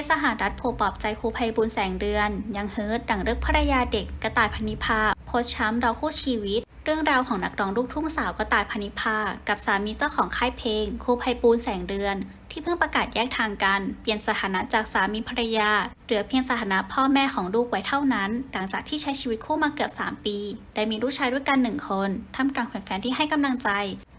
ศสหรัฐโผปลอบใจครูภัยบุญแสงเดือน ยังเฮิร์ตดังเลิกภรรยาเด็กกระต่ายพนิพาโพสช้ำเราคู่ชีวิต เรื่องราวของนักร้องลูกทุ่งสาวกระต่ายพนิพากับสามีเจ้าของค่ายเพลงครูภัยปูนแสงเดือน ที่เพิ่งประกาศแยกทางกัน เปลี่ยนสถานะจากสามีภรรยาเหลือเพียงสถานะพ่อแม่ของลูกไว้เท่านั้น หลังจากที่ใช้ชีวิตคู่มาเกือบ 3 ปี ได้มีลูกชายด้วยกันหนึ่งคนท่ามกลางแฟนๆที่ให้กำลังใจ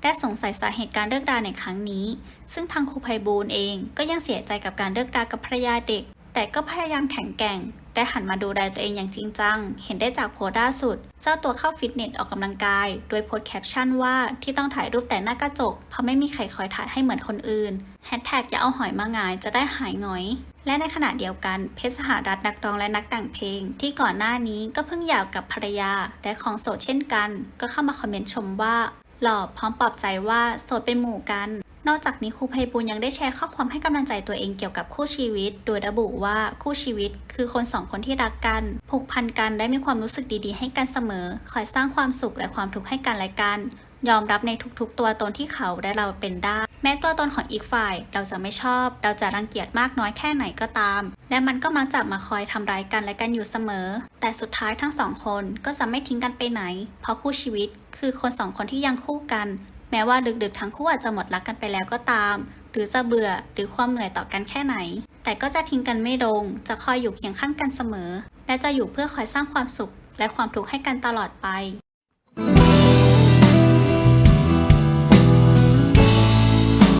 และสงสัยสาเหตุการเลิกราในครั้งนี้ ซึ่งทางครูภัยบูลย์เองก็ยังเสียใจกับการเลิกรากับภรรยาเด็ก แต่ก็พยายามแข็งแกร่งและหันมาดูแลตัวเองอย่างจริงจัง เห็นได้จากโพสต์ล่าสุด เจ้าตัวเข้าฟิตเนสออกกำลังกาย โดยโพสต์แคปชั่นว่าที่ต้องถ่ายรูปแต่หน้ากระจก เพราะไม่มีใครคอยถ่ายให้เหมือนคนอื่นแฮชแท็กอย่าเอาหอยมาหงายจะได้หายหงอย และในขณะเดียวกันเพชรสหรัฐนักร้องและนักแต่งเพลง ที่ก่อนหน้านี้ก็เพิ่งหย่ากับภรรยา และของโสดเช่นกัน ก็เข้ามาคอมเมนต์ชมว่า หล่อพร้อมปลอบใจว่าโสดเป็นหมู่กัน นอกจากนี้ครูไพบูลย์ยังได้แชร์ข้อความให้กำลังใจตัวเองเกี่ยวกับคู่ชีวิต โดยระบุว่าคู่ชีวิต คือคนสองคนที่รักกัน ผูกพันกันและมีความรู้สึกดีๆ ให้กันเสมอ คอยสร้างความสุขและความทุกข์ให้กันและกัน ยอมรับในทุกๆ ตัวตนที่เขาและเราเป็นได้ แม้ตัวตนของอีกฝ่ายเราจะไม่ชอบ เราจะรังเกียจมากน้อยแค่ไหนก็ตาม และมันก็มักจะมาคอยทำร้ายกันและกันอยู่เสมอ แต่สุดท้ายทั้งสองคนก็จะไม่ทิ้งกันไปไหน เพราะคู่ชีวิต คือคนสองคนที่ยังคู่กัน แม้ว่าดึกๆทั้งคู่อาจจะหมดรักกันไปแล้วก็ตาม หรือจะเบื่อหรือความเหนื่อยต่อกันแค่ไหน แต่ก็จะทิ้งกันไม่ลง จะคอยอยู่เคียงข้างกันเสมอ และจะอยู่เพื่อคอยสร้างความสุข และความทุกข์ให้กันตลอดไป